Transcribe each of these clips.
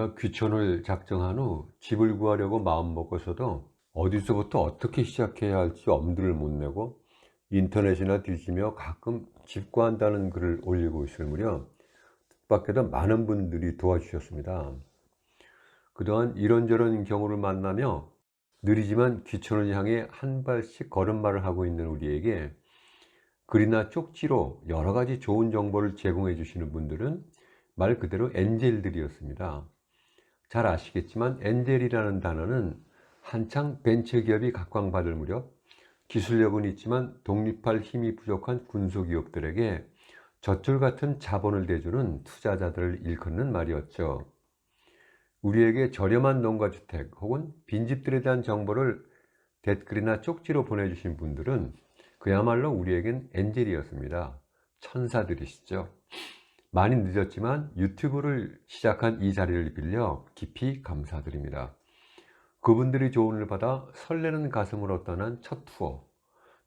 우리가 귀촌을 작정한 후 집을 구하려고 마음먹어서도 어디서부터 어떻게 시작해야 할지 엄두를 못 내고 인터넷이나 뒤지며 가끔 집 구한다는 글을 올리고 있을 무렵 뜻밖에도 많은 분들이 도와주셨습니다. 그동안 이런저런 경우를 만나며 느리지만 귀촌을 향해 한 발씩 걸음마를 하고 있는 우리에게 글이나 쪽지로 여러 가지 좋은 정보를 제공해 주시는 분들은 말 그대로 엔젤들이었습니다. 잘 아시겠지만 엔젤이라는 단어는 한창 벤처기업이 각광받을 무렵 기술력은 있지만 독립할 힘이 부족한 군소기업들에게 젖줄 같은 자본을 대주는 투자자들을 일컫는 말이었죠. 우리에게 저렴한 농가주택 혹은 빈집들에 대한 정보를 댓글이나 쪽지로 보내주신 분들은 그야말로 우리에겐 엔젤이었습니다. 천사들이시죠. 많이 늦었지만 유튜브를 시작한 이 자리를 빌려 깊이 감사드립니다. 그분들이 조언을 받아 설레는 가슴으로 떠난 첫 투어.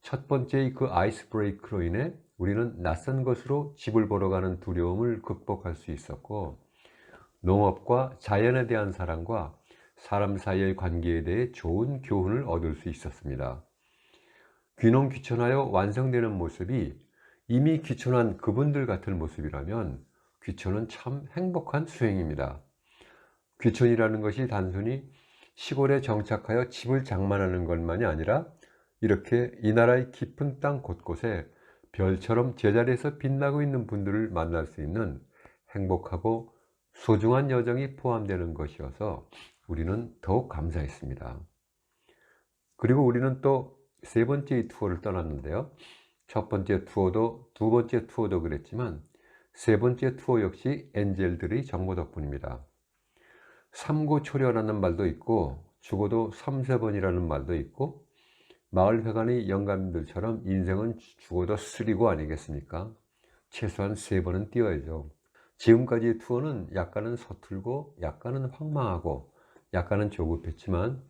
첫 번째의 그 아이스 브레이크로 인해 우리는 낯선 것으로 집을 보러 가는 두려움을 극복할 수 있었고, 농업과 자연에 대한 사랑과 사람 사이의 관계에 대해 좋은 교훈을 얻을 수 있었습니다. 귀농 귀촌하여 완성되는 모습이 이미 귀촌한 그분들 같은 모습이라면 귀촌은 참 행복한 수행입니다. 귀촌이라는 것이 단순히 시골에 정착하여 집을 장만하는 것만이 아니라 이렇게 이 나라의 깊은 땅 곳곳에 별처럼 제자리에서 빛나고 있는 분들을 만날 수 있는 행복하고 소중한 여정이 포함되는 것이어서 우리는 더욱 감사했습니다. 그리고 우리는 또 세 번째 투어를 떠났는데요. 첫 번째 투어도 두 번째 투어도 그랬지만 세 번째 투어 역시 엔젤들의 정보 덕분입니다. 삼고초려라는 말도 있고 죽어도 삼세번이라는 말도 있고 마을 회관의 영감들처럼 인생은 죽어도 쓰리고 아니겠습니까? 최소한 세 번은 뛰어야죠. 지금까지의 투어는 약간은 서툴고 약간은 황망하고 약간은 조급했지만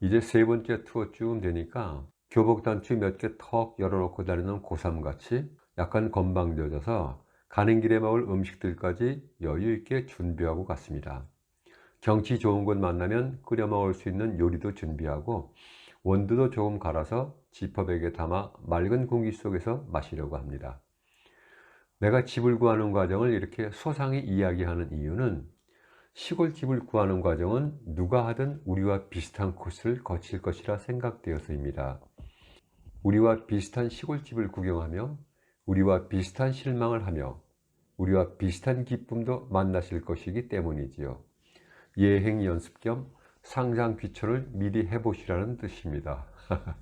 이제 세 번째 투어쯤 되니까 교복단추 몇 개 턱 열어놓고 다니는 고3같이 약간 건방져져서 가는 길에 먹을 음식들까지 여유 있게 준비하고 갔습니다. 경치 좋은 곳 만나면 끓여 먹을 수 있는 요리도 준비하고 원두도 조금 갈아서 지퍼백에 담아 맑은 공기 속에서 마시려고 합니다. 내가 집을 구하는 과정을 이렇게 소상히 이야기하는 이유는 시골집을 구하는 과정은 누가 하든 우리와 비슷한 코스를 거칠 것이라 생각되어서입니다. 우리와 비슷한 시골집을 구경하며 우리와 비슷한 실망을 하며 우리와 비슷한 기쁨도 만나실 것이기 때문이지요. 예행 연습 겸 상상 귀촌을 미리 해보시라는 뜻입니다.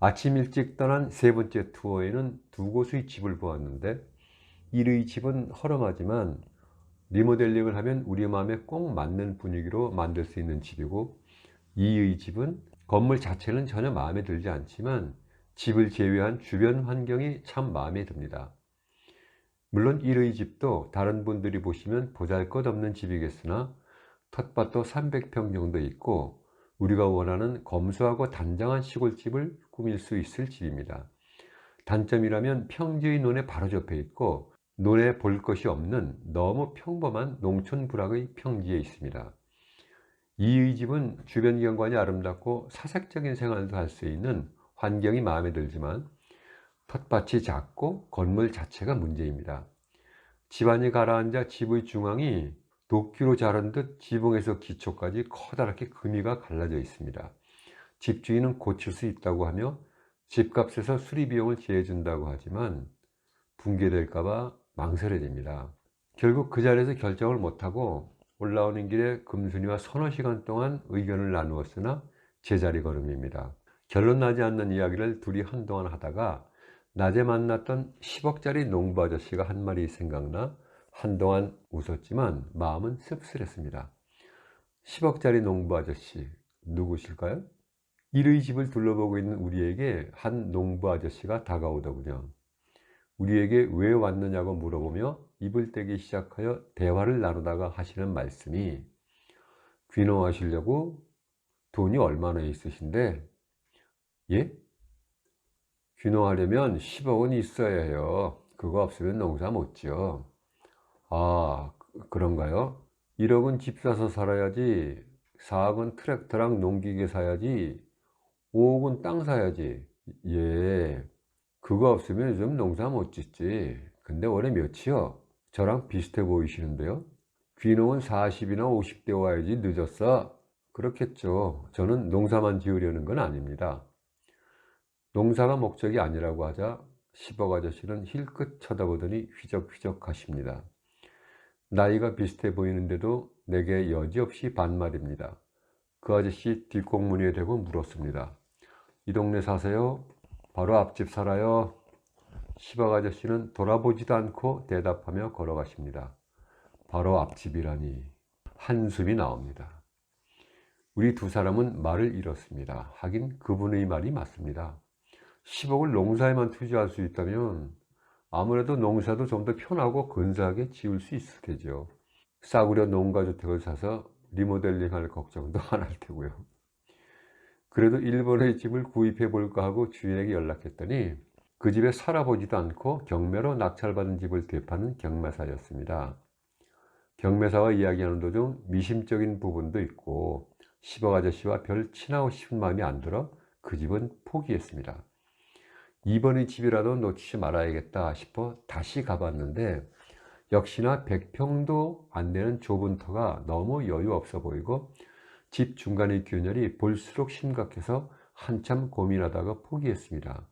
아침 일찍 떠난 세 번째 투어에는 두 곳의 집을 보았는데 1의 집은 허름하지만 리모델링을 하면 우리 마음에 꼭 맞는 분위기로 만들 수 있는 집이고 2의 집은 건물 자체는 전혀 마음에 들지 않지만 집을 제외한 주변 환경이 참 마음에 듭니다. 물론 1의 집도 다른 분들이 보시면 보잘것없는 집이겠으나 텃밭도 300평 정도 있고 우리가 원하는 검소하고 단정한 시골집을 꾸밀 수 있을 집입니다. 단점이라면 평지의 논에 바로 접해 있고 논에 볼 것이 없는 너무 평범한 농촌 부락의 평지에 있습니다. 이의 집은 주변 경관이 아름답고 사색적인 생활도 할 수 있는 환경이 마음에 들지만 텃밭이 작고 건물 자체가 문제입니다. 집안이 가라앉아 집의 중앙이 도끼로 자른 듯 지붕에서 기초까지 커다랗게 금이가 갈라져 있습니다. 집주인은 고칠 수 있다고 하며 집값에서 수리 비용을 지해준다고 하지만 붕괴될까봐 망설여집니다. 결국 그 자리에서 결정을 못하고 올라오는 길에 금순이와 서너 시간 동안 의견을 나누었으나 제자리 걸음입니다. 결론 나지 않는 이야기를 둘이 한동안 하다가 낮에 만났던 10억짜리 농부 아저씨가 한 말이 생각나 한동안 웃었지만 마음은 씁쓸했습니다. 10억짜리 농부 아저씨 누구실까요? 일의 집을 둘러보고 있는 우리에게 한 농부 아저씨가 다가오더군요. 우리에게 왜 왔느냐고 물어보며 입을 떼기 시작하여 대화를 나누다가 하시는 말씀이 귀농하시려고 돈이 얼마나 있으신데 예? 귀농하려면 10억은 있어야 해요. 그거 없으면 농사 못 지어. 아, 그런가요? 1억은 집 사서 살아야지 4억은 트랙터랑 농기계 사야지 5억은 땅 사야지 예 그거 없으면 요즘 농사 못 짓지 근데 올해 몇이요? 저랑 비슷해 보이시는데요 귀농은 40이나 50대 와야지 늦었어 그렇겠죠 저는 농사만 지으려는 건 아닙니다 농사가 목적이 아니라고 하자 10억 아저씨는 힐끗 쳐다보더니 휘적휘적 하십니다 나이가 비슷해 보이는데도 내게 여지없이 반말입니다. 그 아저씨 뒷공문에 대고 물었습니다. 이 동네 사세요? 바로 앞집 살아요. 시박 아저씨는 돌아보지도 않고 대답하며 걸어가십니다. 바로 앞집이라니 한숨이 나옵니다. 우리 두 사람은 말을 잃었습니다. 하긴 그분의 말이 맞습니다. 10억을 농사에만 투자할 수 있다면 아무래도 농사도 좀 더 편하고 근사하게 지을 수 있을 테죠. 싸구려 농가주택을 사서 리모델링 할 걱정도 안 할 테고요. 그래도 일본의 집을 구입해 볼까 하고 주인에게 연락했더니 그 집에 살아보지도 않고 경매로 낙찰받은 집을 대파는 경매사였습니다. 경매사와 이야기하는 도중 미심적인 부분도 있고 10억 아저씨와 별 친하고 싶은 마음이 안 들어 그 집은 포기했습니다. 이번의 집이라도 놓치지 말아야겠다 싶어 다시 가봤는데 역시나 100평도 안 되는 좁은 터가 너무 여유 없어 보이고 집 중간의 균열이 볼수록 심각해서 한참 고민하다가 포기했습니다.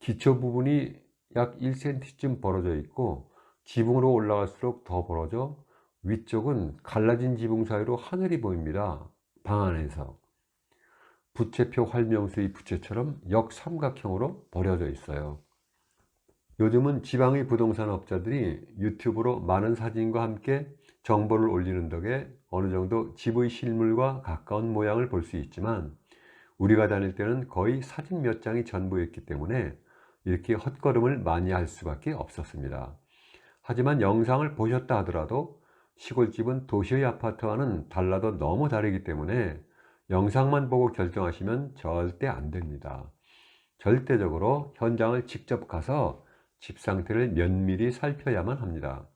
기초 부분이 약 1cm쯤 벌어져 있고 지붕으로 올라갈수록 더 벌어져 위쪽은 갈라진 지붕 사이로 하늘이 보입니다. 방 안에서. 부채표 활명수의 부채처럼 역삼각형으로 버려져 있어요. 요즘은 지방의 부동산 업자들이 유튜브로 많은 사진과 함께 정보를 올리는 덕에 어느 정도 집의 실물과 가까운 모양을 볼 수 있지만 우리가 다닐 때는 거의 사진 몇 장이 전부였기 때문에 이렇게 헛걸음을 많이 할 수밖에 없었습니다. 하지만 영상을 보셨다 하더라도 시골집은 도시의 아파트와는 달라도 너무 다르기 때문에 영상만 보고 결정하시면 절대 안 됩니다. 절대적으로 현장을 직접 가서 집 상태를 면밀히 살펴야만 합니다.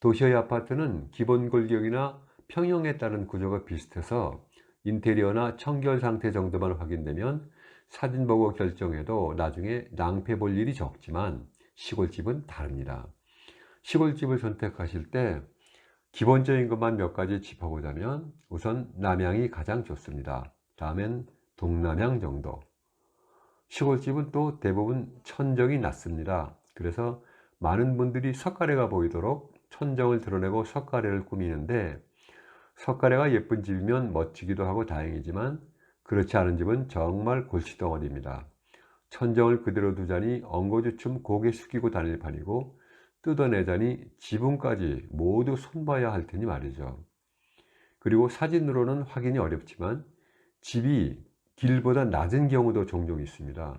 도시의 아파트는 기본 골격이나 평형에 따른 구조가 비슷해서 인테리어나 청결 상태 정도만 확인되면 사진 보고 결정해도 나중에 낭패 볼 일이 적지만 시골집은 다릅니다. 시골집을 선택하실 때 기본적인 것만 몇 가지 짚어보자면 우선 남향이 가장 좋습니다. 다음엔 동남향 정도. 시골집은 또 대부분 천정이 낮습니다. 그래서 많은 분들이 석가래가 보이도록 천정을 드러내고 석가래를 꾸미는데 석가래가 예쁜 집이면 멋지기도 하고 다행이지만 그렇지 않은 집은 정말 골치덩어리입니다. 천정을 그대로 두자니 엉거주춤 고개 숙이고 다닐 판이고 뜯어내자니 지붕까지 모두 손봐야 할 테니 말이죠. 그리고 사진으로는 확인이 어렵지만 집이 길보다 낮은 경우도 종종 있습니다.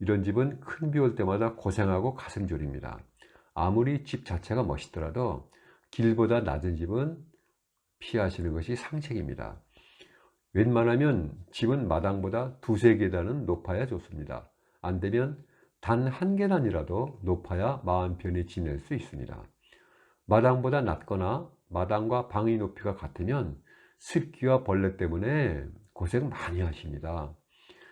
이런 집은 큰 비 올 때마다 고생하고 가슴 졸입니다. 아무리 집 자체가 멋있더라도 길보다 낮은 집은 피하시는 것이 상책입니다. 웬만하면 집은 마당보다 두세 계단은 높아야 좋습니다. 안 되면 단 한 계단이라도 높아야 마음 편히 지낼 수 있습니다. 마당보다 낮거나 마당과 방의 높이가 같으면 습기와 벌레 때문에 고생 많이 하십니다.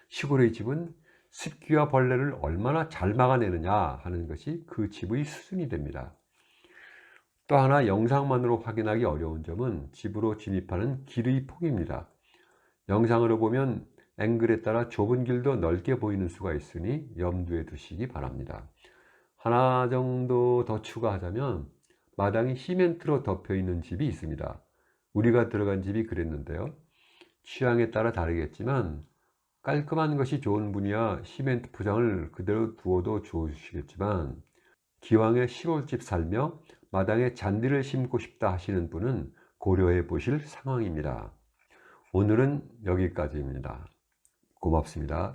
시골의 집은 습기와 벌레를 얼마나 잘 막아내느냐 하는 것이 그 집의 수준이 됩니다. 또 하나 영상만으로 확인하기 어려운 점은 집으로 진입하는 길의 폭입니다. 영상으로 보면 앵글에 따라 좁은 길도 넓게 보이는 수가 있으니 염두에 두시기 바랍니다. 하나 정도 더 추가하자면 마당이 시멘트로 덮여 있는 집이 있습니다. 우리가 들어간 집이 그랬는데요. 취향에 따라 다르겠지만 깔끔한 것이 좋은 분이야 시멘트 포장을 그대로 두어도 좋으시겠지만 기왕에 시골집 살며 마당에 잔디를 심고 싶다 하시는 분은 고려해 보실 상황입니다. 오늘은 여기까지입니다. 고맙습니다.